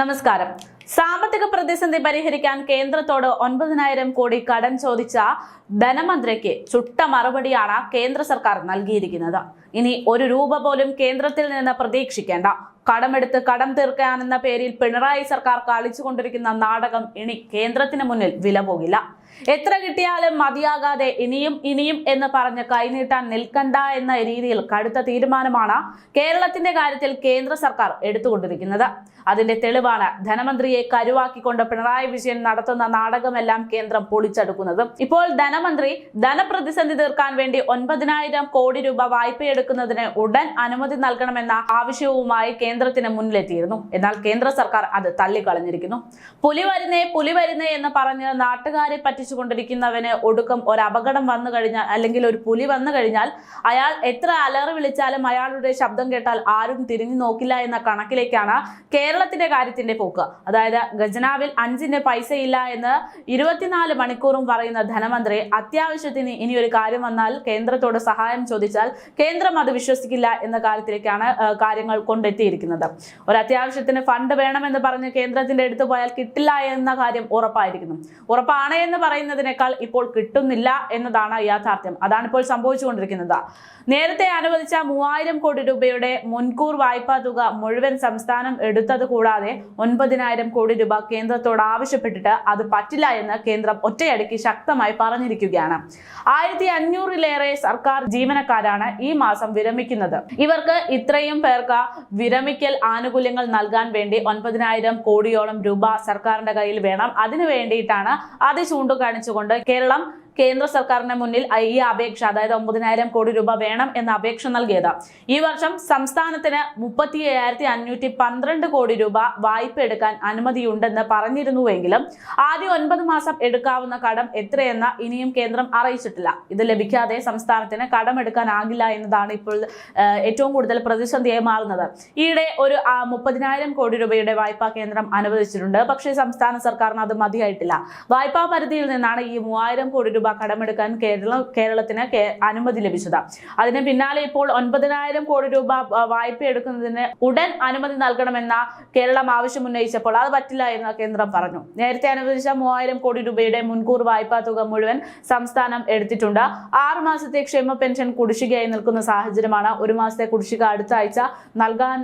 നമസ്കാരം. സാമ്പത്തിക പ്രതിസന്ധി പരിഹരിക്കാൻ കേന്ദ്രത്തോട് ഒൻപതിനായിരം കോടി കടം ചോദിച്ച ധനമന്ത്രിക്ക് ചുട്ട മറുപടിയാണ് കേന്ദ്ര സർക്കാർ നൽകിയിരിക്കുന്നത്. ഇനി ഒരു രൂപ പോലും കേന്ദ്രത്തിൽ നിന്ന് പ്രതീക്ഷിക്കേണ്ട. കടമെടുത്ത് കടം തീർക്കാനെന്ന പേരിൽ പിണറായി സർക്കാർ കളിച്ചുകൊണ്ടിരിക്കുന്ന നാടകം ഇനി കേന്ദ്രത്തിന് മുന്നിൽ വില പോകില്ല. എത്ര കിട്ടിയാലും മതിയാകാതെ ഇനിയും ഇനിയും എന്ന് പറഞ്ഞ് കൈനീട്ടാൻ നിൽക്കണ്ട എന്ന രീതിയിൽ കടുത്ത തീരുമാനമാണ് കേരളത്തിന്റെ കാര്യത്തിൽ കേന്ദ്ര സർക്കാർ എടുത്തുകൊണ്ടിരിക്കുന്നത്. അതിന്റെ തെളിവാണ് ധനമന്ത്രിയെ കരുവാക്കിക്കൊണ്ട് പിണറായി വിജയൻ നടത്തുന്ന നാടകമെല്ലാം കേന്ദ്രം പൊളിച്ചെടുക്കുന്നത്. ഇപ്പോൾ ധനമന്ത്രി ധനപ്രതിസന്ധി തീർക്കാൻ വേണ്ടി ഒൻപതിനായിരം കോടി രൂപ വായ്പയെടുക്കുന്നതിന് ഉടൻ അനുമതി നൽകണമെന്ന ആവശ്യവുമായി കേന്ദ്രത്തിന് മുന്നിലെത്തിയിരുന്നു. എന്നാൽ കേന്ദ്ര സർക്കാർ അത് തള്ളിക്കളഞ്ഞിരിക്കുന്നു. പുലി വരുന്നേ പുലി വരുന്നേ എന്ന് പറഞ്ഞ് നാട്ടുകാരെ പറ്റിച്ചുകൊണ്ടിരിക്കുന്നവന് ഒടുക്കം ഒരു അപകടം വന്നു കഴിഞ്ഞാൽ അല്ലെങ്കിൽ ഒരു പുലി വന്നു കഴിഞ്ഞാൽ അയാൾ എത്ര അലറ് വിളിച്ചാലും അയാളുടെ ശബ്ദം കേട്ടാൽ ആരും തിരിഞ്ഞു നോക്കില്ല എന്ന കണക്കിലേക്കാണ് കേരളത്തിന്റെ കാര്യത്തിന്റെ പോക്ക്. അതായത് ഖജനാവിൽ അഞ്ചിന്റെ പൈസയില്ല എന്ന് ഇരുപത്തിനാല് മണിക്കൂറും പറയുന്ന ധനമന്ത്രി അത്യാവശ്യത്തിന് ഇനി ഒരു കാര്യം വന്നാൽ കേന്ദ്രത്തോട് സഹായം ചോദിച്ചാൽ കേന്ദ്രം അത് വിശ്വസിക്കില്ല എന്ന കാര്യത്തിലേക്കാണ് കാര്യങ്ങൾ കൊണ്ടെത്തിയിരിക്കുന്നത്. ഒരു അത്യാവശ്യത്തിന് ഫണ്ട് വേണമെന്ന് പറഞ്ഞ് കേന്ദ്രത്തിന്റെ അടുത്ത് പോയാൽ കിട്ടില്ല എന്ന കാര്യം ഉറപ്പായിരിക്കുന്നു. ഉറപ്പാണ് എന്ന് പറയുന്നതിനേക്കാൾ ഇപ്പോൾ കിട്ടുന്നില്ല എന്നതാണ് യാഥാർത്ഥ്യം. അതാണ് ഇപ്പോൾ സംഭവിച്ചുകൊണ്ടിരിക്കുന്നത്. നേരത്തെ അനുവദിച്ച മൂവായിരം കോടി രൂപയുടെ മുൻകൂർ വായ്പാ തുക മുഴുവൻ സംസ്ഥാനം എടുത്തത് കൂടാതെ ഒൻപതിനായിരം കോടി രൂപ കേന്ദ്രത്തോട് ആവശ്യപ്പെട്ടിട്ട് അത് പറ്റില്ല എന്ന് കേന്ദ്രം ഒറ്റയടിക്ക് ശക്തമായി പറഞ്ഞിരിക്കുകയാണ്. ആയിരത്തി അഞ്ഞൂറിലേറെ സർക്കാർ ജീവനക്കാരാണ് ഈ മാസം വിരമിക്കുന്നത്. ഇവർക്ക് ഇത്രയും പേർക്ക് വിരമിക്കൽ ആനുകൂല്യങ്ങൾ നൽകാൻ വേണ്ടി ഒൻപതിനായിരം കോടിയോളം രൂപ സർക്കാരിന്റെ കയ്യിൽ വേണം. അതിനു വേണ്ടിയിട്ടാണ് അത് ചൂണ്ടിക്കാണിച്ചുകൊണ്ട് കേരളം കേന്ദ്ര സർക്കാരിന് മുന്നിൽ ഈ അപേക്ഷ അതായത് ഒമ്പതിനായിരം കോടി രൂപ വേണം എന്ന അപേക്ഷ നൽകിയത്. ഈ വർഷം സംസ്ഥാനത്തിന് മുപ്പത്തി അയ്യായിരത്തി അഞ്ഞൂറ്റി പന്ത്രണ്ട് കോടി രൂപ വായ്പ എടുക്കാൻ അനുമതിയുണ്ടെന്ന് പറഞ്ഞിരുന്നുവെങ്കിലും ആദ്യ ഒൻപത് മാസം എടുക്കാവുന്ന കടം എത്രയെന്ന് ഇനിയും കേന്ദ്രം അറിയിച്ചിട്ടില്ല. ഇത് ലഭിക്കാതെ സംസ്ഥാനത്തിന് കടമെടുക്കാനാകില്ല എന്നതാണ് ഇപ്പോൾ ഏറ്റവും കൂടുതൽ പ്രതിസന്ധിയായി മാറുന്നത്. ഈയിടെ ഒരു മുപ്പതിനായിരം കോടി രൂപയുടെ വായ്പ കേന്ദ്രം അനുവദിച്ചിട്ടുണ്ട്. പക്ഷേ സംസ്ഥാന സർക്കാരിന് അത് മതിയായിട്ടില്ല. വായ്പാ പരിധിയിൽ നിന്നാണ് ഈ മൂവായിരം കോടി രൂപ കടമെടുക്കാൻ കേരളം കേരളത്തിന് അനുമതി ലഭിച്ചത്. അതിന് പിന്നാലെ ഇപ്പോൾ ഒൻപതിനായിരം കോടി രൂപ വായ്പ എടുക്കുന്നതിന് ഉടൻ അനുമതി നൽകണമെന്ന കേരളം ആവശ്യം ഉന്നയിച്ചപ്പോൾ അത് പറ്റില്ല എന്ന് കേന്ദ്രം പറഞ്ഞു. നേരത്തെ അനുവദിച്ച മൂവായിരം കോടി രൂപയുടെ മുൻകൂർ വായ്പാ തുക മുഴുവൻ സംസ്ഥാനം എടുത്തിട്ടുണ്ട്. ആറ് മാസത്തെ ക്ഷേമ പെൻഷൻ കുടിശ്ശികയായി നിൽക്കുന്ന സാഹചര്യമാണ് ഒരു മാസത്തെ കുടിശ്ശിക അടുത്ത ആഴ്ച നൽകാൻ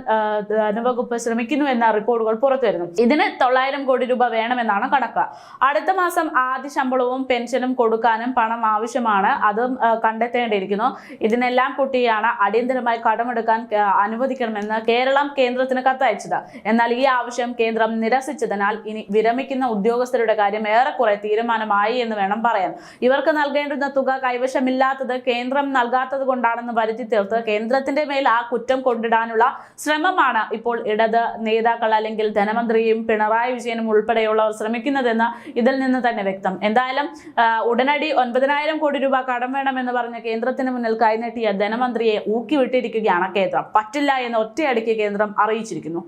ധനവകുപ്പ് ശ്രമിക്കുന്നു എന്ന റിപ്പോർട്ടുകൾ പുറത്തുവരുന്നു ഇതിന് തൊള്ളായിരം കോടി രൂപ വേണമെന്നാണ് കണക്ക്. അടുത്ത മാസം ആദ്യ ശമ്പളവും പെൻഷനും കൊടുക്കാനും പണം ആവശ്യമാണ്. അതും കണ്ടെത്തേണ്ടിയിരിക്കുന്നു. ഇതിനെല്ലാം കൂട്ടിയാണ് അടിയന്തരമായി കടമെടുക്കാൻ അനുവദിക്കണമെന്ന് കേരളം കേന്ദ്രത്തിന് കത്തയച്ചത്. എന്നാൽ ഈ ആവശ്യം കേന്ദ്രം നിരസിച്ചതിനാൽ ഇനി വിരമിക്കുന്ന ഉദ്യോഗസ്ഥരുടെ കാര്യം ഏറെക്കുറെ തീരുമാനമായി എന്ന് വേണം പറയാൻ. ഇവർക്ക് നൽകേണ്ടുന്ന തുക കൈവശമില്ലാത്തത് കേന്ദ്രം നൽകാത്തത് കൊണ്ടാണെന്ന് വരുത്തി തീർത്ത് കേന്ദ്രത്തിന്റെ മേൽ ആ കുറ്റം കൊണ്ടിടാനുള്ള ശ്രമമാണ് ഇപ്പോൾ ഇടത് നേതാക്കൾ അല്ലെങ്കിൽ ധനമന്ത്രിയും പിണറായി വിജയനും ഉൾപ്പെടെയുള്ളവർ ശ്രമിക്കുന്നതെന്ന് ഇതിൽ നിന്ന് തന്നെ വ്യക്തം. എന്തായാലും ആ, ഉടനടി ഒൻപതിനായിരം കോടി രൂപ കടം വേണമെന്ന് പറഞ്ഞ കേന്ദ്രത്തിന് മുന്നിൽ കൈനീട്ടിയ ധനമന്ത്രിയെ ഊക്കിവിട്ടിരിക്കുകയാണ് കേന്ദ്രം. പറ്റില്ല എന്ന് ഒറ്റയടിക്ക് കേന്ദ്രം അറിയിച്ചിരിക്കുന്നു.